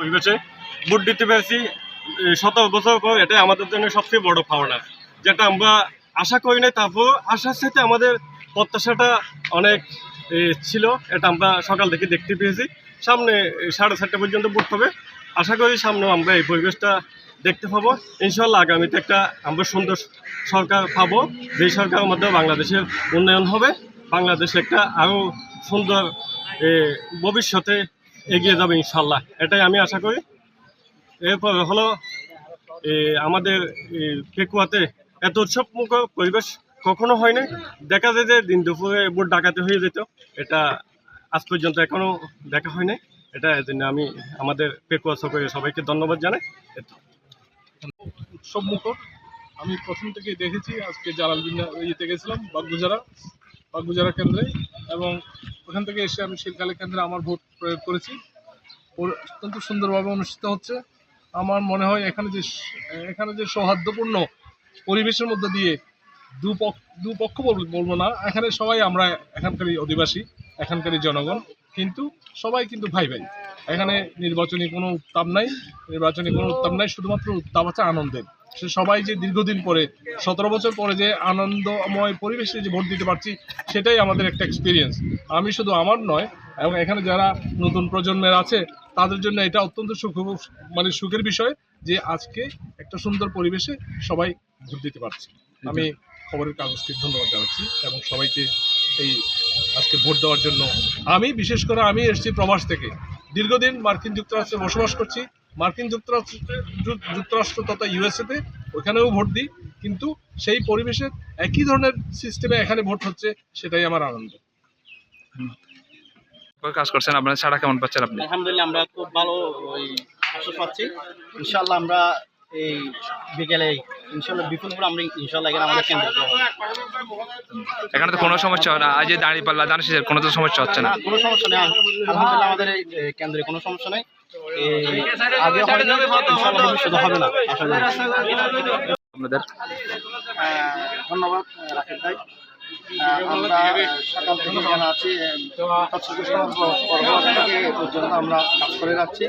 পরিবেশে ভোট দিতে পেরেছি। সতেরো বছর পর এটাই আমাদের জন্য সবচেয়ে বড় পাওনা। যেটা আমরা আশা করি নাই তারপর আশার সাথে আমাদের প্রত্যাশাটা অনেক ছিল। এটা আমরা সকাল থেকে দেখতে পেয়েছি। সামনে সাড়ে চারটে পর্যন্ত ভোট হবে। আশা করি সামনেও আমরা এই পরিবেশটা দেখতে পাবো। ইনশাল্লাহ আগামীতে একটা আমরা সুন্দর সরকার পাবো। যেই সরকারের মধ্যে বাংলাদেশের উন্নয়ন হবে, বাংলাদেশ একটা আরও সুন্দর ভবিষ্যতে এগিয়ে যাবে ইনশাল্লাহ এটাই আমি আশা করি। এরপর হলো আমাদের পেকুয়াতে এত উৎসবমুখর পরিবেশ কখনো হয় নাই দেখা যায় যে দিন দুপুরে ভোট ডাকাতে হয়ে যেত, এটা আজ পর্যন্ত এখনও দেখা হয় নাই এটা এজন্য আমি আমাদের পেকুয়া সকলে সবাইকে ধন্যবাদ জানাই। উৎসব মুখর আমি প্রথম থেকেই দেখেছি, আজকে জালালবিন্দা ইয়েতে গেছিলাম বাগগুজারা বাগগুজারা কেন্দ্রে, এবং ওখান থেকে এসে আমি শিলকালী কেন্দ্রে আমার ভোট প্রয়োগ করেছি। অত্যন্ত সুন্দরভাবে অনুষ্ঠিত হচ্ছে। আমার মনে হয় এখানে যে এখানে যে সৌহার্দ্যপূর্ণ পরিবেশের মধ্যে দিয়ে দুপক্ষ দুপক্ষ বল- বলব না, এখানে সবাই আমরা এখানকারই অধিবাসী, এখানকারই জনগণ। কিন্তু সবাই কিন্তু ভাই ভাই এখানে নির্বাচনী কোনো উত্তাপ নাই, নির্বাচনী কোনো উত্তাপ নাই, শুধুমাত্র উত্তাপ আছে আনন্দের। সে সবাই যে দীর্ঘদিন পরে, সতেরো বছর পরে যে আনন্দময় পরিবেশে যে ভোট দিতে পারছি, সেটাই আমাদের একটা এক্সপিরিয়েন্স আমি শুধু আমার নয়, এবং এখানে যারা নতুন প্রজন্মের আছে, তাদের জন্য এটা অত্যন্ত সুখ মানে সুখের বিষয় যে আজকে একটা সুন্দর পরিবেশে সবাই ভোট দিতে পারছে। আমি খবরের কাগজকে ধন্যবাদ জানাচ্ছি, এবং সবাইকে এই আজকে ভোট দেওয়ার জন্য আমি, বিশেষ করে আমি এসেছি প্রবাস থেকে। দীর্ঘদিন মার্কিন যুক্তরাষ্ট্রে বসবাস করছি মার্কিন যুক্তরাষ্ট্র যুক্তরাষ্ট্র তথা ইউএসএতে ওখানেও ভোট দিই কিন্তু সেই পরিবেশে একই ধরনের সিস্টেমে এখানে ভোট হচ্ছে সেটাই আমার আনন্দ। কাজ করছেন? আপনার ছাড়া কেমন পাচ্ছেন আপনি? আলহামদুলিল্লাহ আমরা খুব ভালো ওই আশ্বাস পাচ্ছি। ইনশাল্লাহ আমরা এই বিকেলে ইনশাল্লাহ বিপুলপুর আমরা ইনশাল্লাহ এখানে আমাদের কেন্দ্র এখানে তো কোনো সমস্যা হয় না। আজ যে দাঁড়িয়ে পাল্লা দাঁড়িয়ে কোনো তো সমস্যা হচ্ছে না। কোনো সমস্যা নেই। আলহামদুলিল্লাহ আমাদের এই কেন্দ্রে কোনো সমস্যা নেই। আপনাদের ধন্যবাদ রাখেন ভাই। আমরা সকাল থেকে আছি আমরা কাজ করে যাচ্ছি।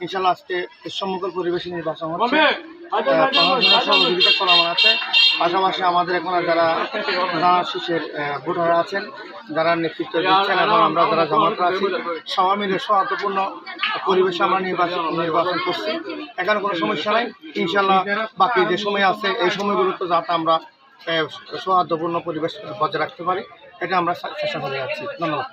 ইনশাল্লাহ আজকে সম্মুখের পরিবেশে নির্বাচন হচ্ছে। প্রশাসনের সহযোগিতা করানো আছে। পাশাপাশি আমাদের এখন যারা প্রধান শীষের ভোটাররা আছেন যারা নেতৃত্ব দিচ্ছেন এবং আমরা যারা জমাটা আছি সবাই মিলে সৌহার্দ্যপূর্ণ পরিবেশে আমরা নির্বাচন নির্বাচন করছি। এখানে কোনো সমস্যা নাই। ইনশাল্লাহ বাকি যে সময় আছে এই সময়গুলোতে যাতে আমরা সৌহার্দ্যপূর্ণ পরিবেশ বজায় রাখতে পারি এটা আমরা চেষ্টা করে যাচ্ছি। ধন্যবাদ।